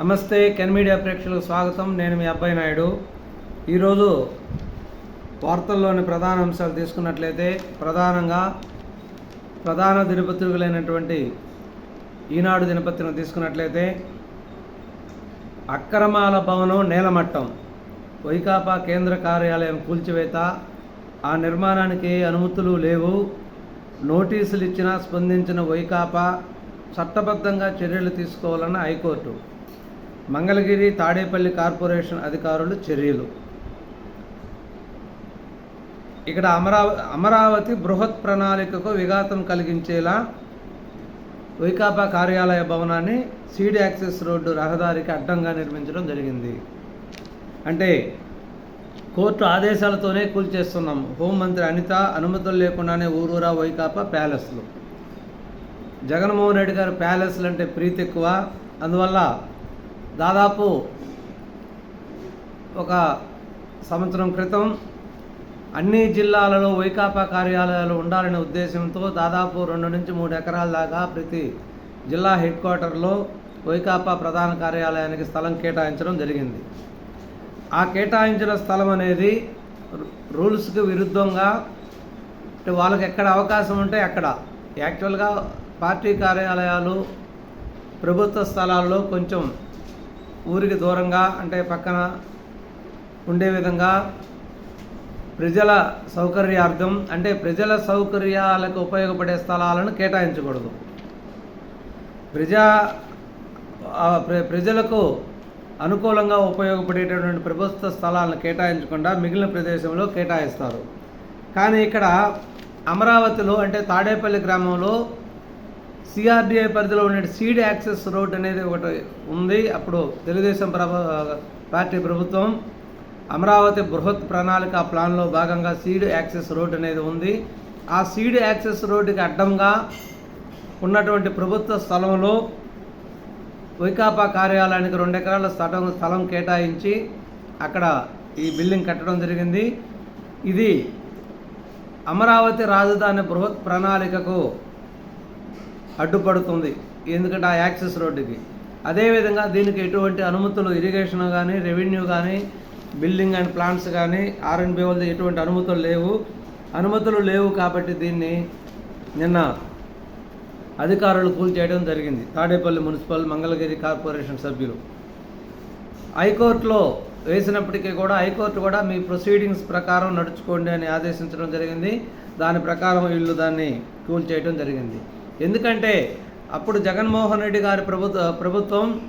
నమస్తే can media ప్రేక్షకులకు స్వాగతం. నేను మీ అబ్బాయి నాయుడు. ఈరోజు వార్తల్లోని ప్రధాన అంశాలు తీసుకున్నట్లయితే ప్రధానంగా ప్రధాన దినపత్రికలైనటువంటి ఈనాడు దినపత్రికను తీసుకున్నట్లయితే అక్రమాల భవనం నేలమట్టం వైకాపా కేంద్ర కార్యాలయం కూల్చివేత ఆ నిర్మాణానికి అనుమతులు లేవు. నోటీసులు ఇచ్చినా స్పందించిన వైకాపా చట్టబద్ధంగా చర్యలు తీసుకోవాలన్న హైకోర్టు. మంగళగిరి తాడేపల్లి కార్పొరేషన్ అధికారులు చర్యలు. ఇక్కడ అమరావతి అమరావతి బృహత్ ప్రణాళికకు విఘాతం కలిగించేలా వైకాపా కార్యాలయ భవనాన్ని సీడ్ యాక్సెస్ రోడ్డు రహదారికి అడ్డంగా నిర్మించడం జరిగింది. అంటే కోర్టు ఆదేశాలతోనే కూల్చేస్తున్నాం హోంమంత్రి అనిత అనుమతులు లేకుండానే ఊరూరా వైకాపా ప్యాలెస్లు. జగన్మోహన్ రెడ్డి గారు ప్యాలెస్లు అంటే ప్రీతి ఎక్కువ అందువల్ల దాదాపు ఒక సంవత్సరం క్రితం అన్ని జిల్లాలలో వైకాపా కార్యాలయాలు ఉండాలనే ఉద్దేశంతో దాదాపు రెండు నుంచి మూడు ఎకరాల దాకా ప్రతి జిల్లా హెడ్ క్వార్టర్లో వైకాపా ప్రధాన కార్యాలయానికి స్థలం కేటాయించడం జరిగింది. ఆ కేటాయించిన స్థలం అనేది రూల్స్కి విరుద్ధంగా అంటే వాళ్ళకి ఎక్కడ అవకాశం ఉంటే అక్కడ. యాక్చువల్గా పార్టీ కార్యాలయాలు ప్రభుత్వ స్థలాల్లో కొంచెం ఊరికి దూరంగా అంటే పక్కన ఉండే విధంగా ప్రజల సౌకర్యార్థం అంటే ప్రజల సౌకర్యాలకు ఉపయోగపడే స్థలాలను కేటాయించకూడదు. ప్రజా ప్ర- ప్రజలకు అనుకూలంగా ఉపయోగపడేటటువంటి ప్రభుత్వ స్థలాలను కేటాయించకుండా మిగిలిన ప్రదేశంలో కేటాయిస్తారు. కానీ ఇక్కడ అమరావతిలో అంటే తాడేపల్లి గ్రామంలో సిఆర్డిఐ పరిధిలో ఉండే సీడ్ యాక్సెస్ రోడ్ అనేది ఒకటి ఉంది. అప్పుడు తెలుగుదేశం ప్రభు పార్టీ ప్రభుత్వం అమరావతి బృహత్ ప్రణాళిక ప్లాన్లో భాగంగా సీడ్ యాక్సెస్ రోడ్ అనేది ఉంది. ఆ సీడ్ యాక్సెస్ రోడ్డుకి అడ్డంగా ఉన్నటువంటి ప్రభుత్వ స్థలంలో వైకాపా కార్యాలయానికి రెండు ఎకరాల స్థలం స్థలం కేటాయించి అక్కడ ఈ బిల్డింగ్ కట్టడం జరిగింది. ఇది అమరావతి రాజధాని బృహత్ ప్రణాళికకు అడ్డుపడుతుంది ఎందుకంటే ఆ యాక్సెస్ రోడ్డుకి. అదేవిధంగా దీనికి ఎటువంటి అనుమతులు ఇరిగేషన్ కానీ రెవెన్యూ కానీ బిల్డింగ్ అండ్ ప్లాంట్స్ కానీ ఆర్ఎన్బి వాళ్ళది ఎటువంటి అనుమతులు లేవు. అనుమతులు లేవు కాబట్టి దీన్ని నిన్న అధికారులు కూల్చేయడం జరిగింది. తాడేపల్లి మున్సిపల్ మంగళగిరి కార్పొరేషన్ సభ్యులు. హైకోర్టులో వేసినప్పటికీ కూడా హైకోర్టు కూడా మీ ప్రొసీడింగ్స్ ప్రకారం నడుచుకోండి అని ఆదేశించడం జరిగింది. దాని ప్రకారం వీళ్ళు దాన్ని కూల్చేయడం జరిగింది. ఎందుకంటే అప్పుడు జగన్మోహన్ రెడ్డి గారి ప్రభుత్వ ప్రభుత్వం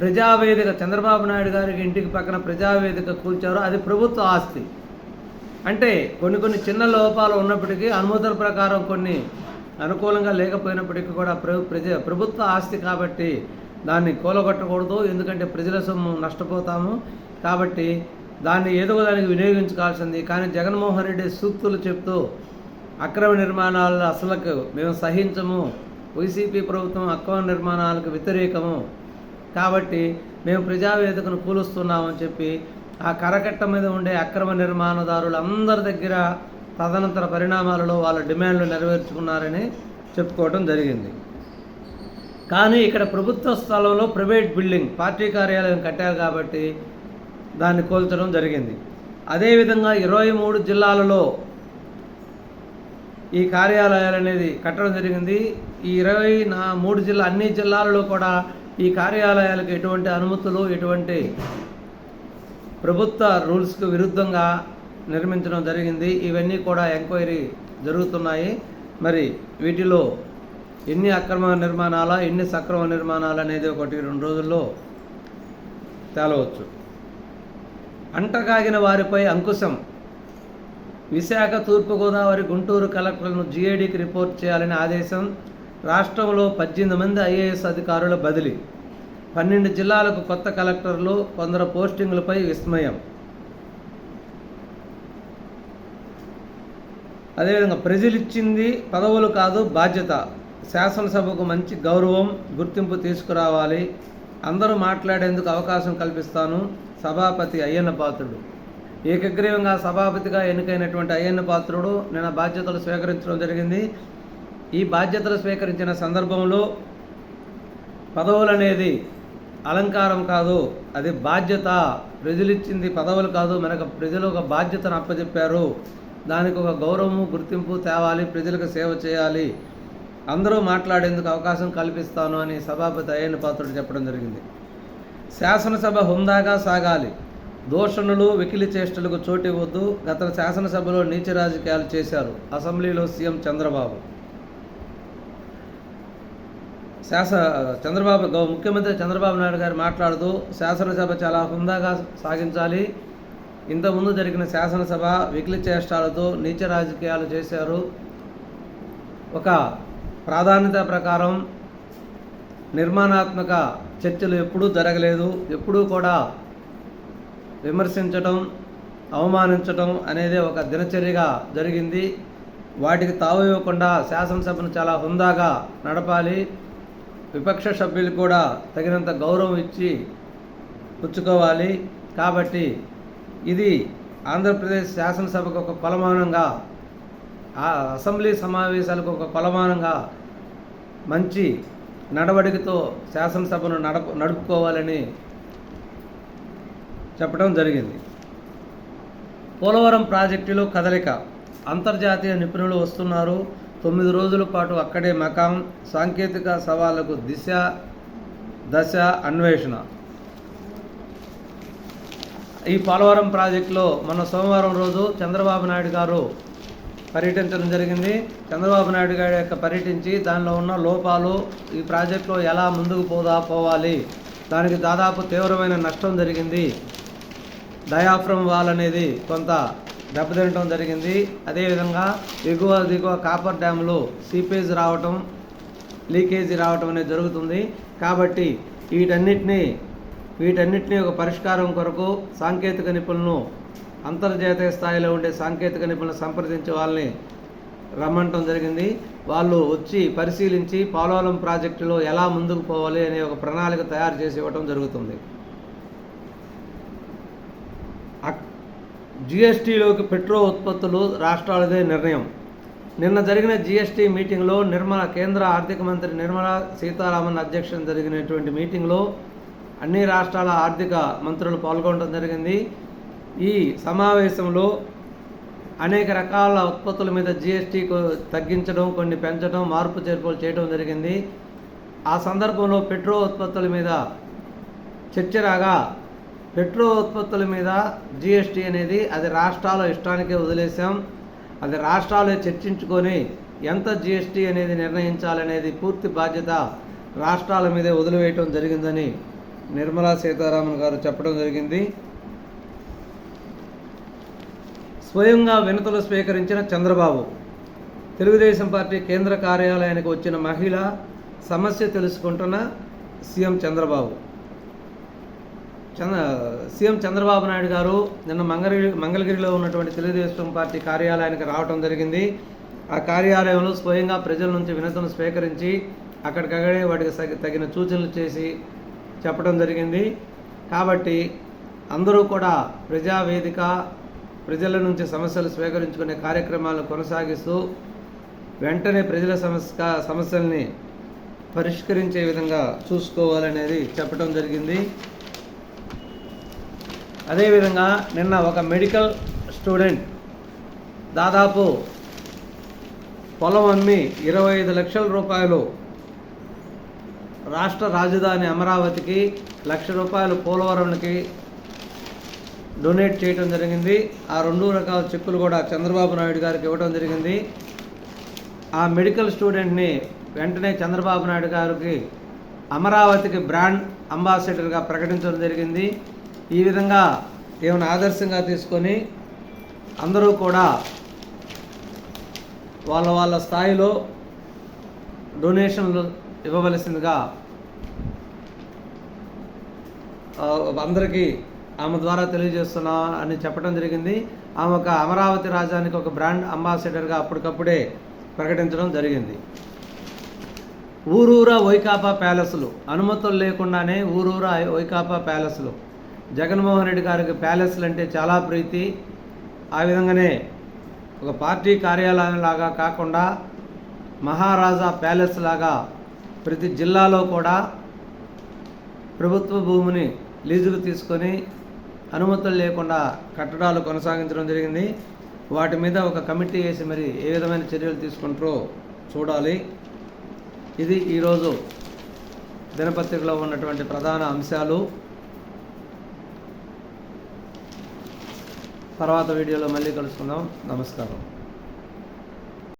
ప్రజావేదిక చంద్రబాబు నాయుడు గారి ఇంటికి పక్కన ప్రజావేదిక కూల్చారు. అది ప్రభుత్వ ఆస్తి. అంటే కొన్ని కొన్ని చిన్న లోపాలు ఉన్నప్పటికీ అనుమతుల ప్రకారం కొన్ని అనుకూలంగా లేకపోయినప్పటికీ కూడా ప్రజ ప్రభుత్వ ఆస్తి కాబట్టి దాన్ని కూలగొట్టకూడదు. ఎందుకంటే ప్రజల సొమ్ము నష్టపోతాము. కాబట్టి దాన్ని ఏదో దానికి వినియోగించుకోవాల్సింది. కానీ జగన్మోహన్ రెడ్డి సూక్తులు చెప్తూ అక్రమ నిర్మాణాలు అసలకు మేము సహించము. వైసీపీ ప్రభుత్వం అక్రమ నిర్మాణాలకు వ్యతిరేకము. కాబట్టి మేము ప్రజావేదికను కూలుస్తున్నామని చెప్పి ఆ కరకట్ట మీద ఉండే అక్రమ నిర్మాణదారులు అందరి దగ్గర తదనంతర పరిణామాలలో వాళ్ళ డిమాండ్లు నెరవేర్చుకున్నారని చెప్పుకోవడం జరిగింది. కానీ ఇక్కడ ప్రభుత్వ స్థలంలో ప్రైవేట్ బిల్డింగ్ పార్టీ కార్యాలయం కట్టారు కాబట్టి దాన్ని కోల్చడం జరిగింది. అదేవిధంగా ఇరవై మూడు జిల్లాలలో ఈ కార్యాలయాలు అనేది కట్టడం జరిగింది. ఈ ఇరవై నా మూడు జిల్లా అన్ని జిల్లాలలో కూడా ఈ కార్యాలయాలకు ఎటువంటి అనుమతులు ఎటువంటి ప్రభుత్వ రూల్స్కు విరుద్ధంగా నిర్మించడం జరిగింది. ఇవన్నీ కూడా ఎంక్వైరీ జరుగుతున్నాయి. మరి వీటిలో ఎన్ని అక్రమ నిర్మాణాలా ఎన్ని సక్రమ నిర్మాణాలు అనేది ఒకటి రెండు రోజుల్లో తేలవచ్చు. అంటకాగిన వారిపై అంకుశం విశాఖ తూర్పుగోదావరి గుంటూరు కలెక్టర్లను జీఏడీకి రిపోర్ట్ చేయాలని ఆదేశం రాష్ట్రంలో పద్దెనిమిది మంది ఐఏఎస్ అధికారుల బదిలీ. పన్నెండు జిల్లాలకు కొత్త కలెక్టర్లు కొందరు పోస్టింగులపై విస్మయం. అదేవిధంగా ప్రజలిచ్చింది పదవులు కాదు బాధ్యత. శాసనసభకు మంచి గౌరవం గుర్తింపు తీసుకురావాలి. అందరూ మాట్లాడేందుకు అవకాశం కల్పిస్తాను. సభాపతి అయ్యన్న పాత్రుడు. ఏకగ్రీవంగా సభాపతిగా ఎన్నికైనటువంటి అయ్యన్న పాత్రుడు నిన్న బాధ్యతలు స్వీకరించడం జరిగింది. ఈ బాధ్యతలు స్వీకరించిన సందర్భంలో పదవులు అనేది అలంకారం కాదు అది బాధ్యత. ప్రజలు ఇచ్చింది పదవులు కాదు మనకు ప్రజలు ఒక బాధ్యతను అప్పచెప్పారు దానికి ఒక గౌరవము గుర్తింపు తేవాలి ప్రజలకు సేవ చేయాలి. అందరూ మాట్లాడేందుకు అవకాశం కల్పిస్తాను అని సభాపతి అయ్యన్న పాత్రుడు చెప్పడం జరిగింది. శాసనసభ హుందాగా సాగాలి. దూషణలు వెకిలి చేష్టలకు చోటు ఇవ్వద్దు. గత శాసనసభలో నీచ రాజకీయాలు చేశారు. అసెంబ్లీలో సీఎం చంద్రబాబు. శాస చంద్రబాబు గౌ- ముఖ్యమంత్రి చంద్రబాబు నాయుడు గారు మాట్లాడుతూ శాసనసభ చాలా హుందాగా సాగించాలి. ఇంతకుముందు జరిగిన శాసనసభ వికిలి చేష్టాలతో నీచ రాజకీయాలు చేశారు. ఒక ప్రాధాన్యత ప్రకారం నిర్మాణాత్మక చర్చలు ఎప్పుడూ జరగలేదు. ఎప్పుడూ కూడా విమర్శించటం అవమానించటం అనేది ఒక దినచర్యగా జరిగింది. వాటికి తావు ఇవ్వకుండా శాసనసభను చాలా హుందాగా నడపాలి. విపక్ష సభ్యులు కూడా తగినంత గౌరవం ఇచ్చి పుచ్చుకోవాలి. కాబట్టి ఇది ఆంధ్రప్రదేశ్ శాసనసభకు ఒక కొలమానంగా ఆ అసెంబ్లీ సమావేశాలకు ఒక కొలమానంగా మంచి నడవడికతో శాసనసభను నడప నడుపుకోవాలని చెప్పడం జరిగింది. పోలవరం ప్రాజెక్టులో కదలిక. అంతర్జాతీయ నిపుణులు వస్తున్నారు. తొమ్మిది రోజుల పాటు అక్కడే మకాం సాంకేతిక సవాళ్ళకు దిశ దశ అన్వేషణ. ఈ పోలవరం ప్రాజెక్టులో మన సోమవారం రోజు చంద్రబాబు నాయుడు గారు పర్యటించడం జరిగింది. చంద్రబాబు నాయుడు గారి యొక్క పర్యటించి దానిలో ఉన్న లోపాలు ఈ ప్రాజెక్టులో ఎలా ముందుకు పోదా పోవాలి దానికి దాదాపు తీవ్రమైన నష్టం జరిగింది. డయాఫ్రమ్ వాల్ అనేది కొంత దెబ్బతినటం జరిగింది. అదేవిధంగా ఎగువ దిగువ కాపర్ డ్యామ్లో సీపేజ్ రావటం లీకేజీ రావటం అనేది జరుగుతుంది. కాబట్టి వీటన్నిటినీ వీటన్నిటినీ ఒక పరిష్కారం కొరకు సాంకేతిక నిపుణులను అంతర్జాతీయ స్థాయిలో ఉండే సాంకేతిక నిపుణులను సంప్రదించే వాళ్ళని రమ్మంటం జరిగింది. వాళ్ళు వచ్చి పరిశీలించి పోలవరం ప్రాజెక్టులో ఎలా ముందుకు పోవాలి అనే ఒక ప్రణాళిక తయారు చేసి ఇవ్వటం జరుగుతుంది. జిఎస్టీలోకి పెట్రో ఉత్పత్తులు రాష్ట్రాలదే నిర్ణయం. నిన్న జరిగిన జిఎస్టీ మీటింగ్లో నిర్మల కేంద్ర ఆర్థిక మంత్రి నిర్మలా సీతారామన్ అధ్యక్షతన జరిగినటువంటి మీటింగ్లో అన్ని రాష్ట్రాల ఆర్థిక మంత్రులు పాల్గొనడం జరిగింది. ఈ సమావేశంలో అనేక రకాల ఉత్పత్తుల మీద జిఎస్టీ తగ్గించడం కొన్ని పెంచడం మార్పు చేర్పులు చేయడం జరిగింది. ఆ సందర్భంలో పెట్రో ఉత్పత్తుల మీద చర్చ రాగా పెట్రో ఉత్పత్తుల మీద జిఎస్టీ అనేది అది రాష్ట్రాల ఇష్టానికే వదిలేసాం అది రాష్ట్రాలు చర్చించుకొని ఎంత జిఎస్టీ అనేది నిర్ణయించాలనేది పూర్తి బాధ్యత రాష్ట్రాల మీదే వదిలివేయటం జరిగిందని నిర్మలా సీతారామన్ గారు చెప్పడం జరిగింది. స్వయంగా వినతులు స్వీకరించిన చంద్రబాబు తెలుగుదేశం పార్టీ కేంద్ర కార్యాలయానికి వచ్చిన మహిళ సమస్య తెలుసుకుంటున్న సీఎం చంద్రబాబు. చంద్ర సీఎం చంద్రబాబు నాయుడు గారు నిన్న మంగళగిరి మంగళగిరిలో ఉన్నటువంటి తెలుగుదేశం పార్టీ కార్యాలయానికి రావటం జరిగింది. ఆ కార్యాలయంలో స్వయంగా ప్రజల నుంచి వినతులను స్వీకరించి అక్కడికక్కడే వాటికి తగిన సూచనలు చేసి చెప్పడం జరిగింది. కాబట్టి అందరూ కూడా ప్రజావేదిక ప్రజల నుంచి సమస్యలు స్వీకరించుకునే కార్యక్రమాలను కొనసాగిస్తూ వెంటనే ప్రజల సమస్య సమస్యల్ని పరిష్కరించే విధంగా చూసుకోవాలనేది చెప్పడం జరిగింది. అదేవిధంగా నిన్న ఒక మెడికల్ స్టూడెంట్ దాదాపు పొలం అమ్మి ఇరవై ఐదు లక్షల రూపాయలు రాష్ట్ర రాజధాని అమరావతికి లక్ష రూపాయలు పోలవరంకి డొనేట్ చేయడం జరిగింది. ఆ రెండు రకాల చెక్కులు కూడా చంద్రబాబు నాయుడు గారికి ఇవ్వడం జరిగింది. ఆ మెడికల్ స్టూడెంట్ని వెంటనే చంద్రబాబు నాయుడు గారికి అమరావతికి బ్రాండ్ అంబాసిడర్గా ప్రకటించడం జరిగింది. ఈ విధంగా ఏమైనా ఆదర్శంగా తీసుకొని అందరూ కూడా వాళ్ళ వాళ్ళ స్థాయిలో డొనేషన్లు ఇవ్వవలసిందిగా అందరికీ ఆమె ద్వారా తెలియజేస్తున్నా అని చెప్పడం జరిగింది. ఆమె ఒక అమరావతి రాజానికి ఒక బ్రాండ్ అంబాసిడర్గా అప్పటికప్పుడే ప్రకటించడం జరిగింది. ఊరూరా వైకాపా ప్యాలెస్లు అనుమతులు లేకుండానే ఊరూరా వైకాపా ప్యాలెస్లు జగన్మోహన్ రెడ్డి గారికి ప్యాలెస్లు అంటే చాలా ప్రీతి. ఆ విధంగానే ఒక పార్టీ కార్యాలయం లాగా కాకుండా మహారాజా ప్యాలెస్ లాగా ప్రతి జిల్లాలో కూడా ప్రభుత్వ భూమిని లీజుకు తీసుకొని అనుమతులు లేకుండా కట్టడాలు కొనసాగించడం జరిగింది. వాటి మీద ఒక కమిటీ వేసి మరి ఏ విధమైన చర్యలు తీసుకుంటారో చూడాలి. ఇది ఈరోజు దినపత్రికలో ఉన్నటువంటి ప్రధాన అంశాలు. తర్వాత వీడియోలో మళ్ళీ కలుసుకుందాం. నమస్కారం.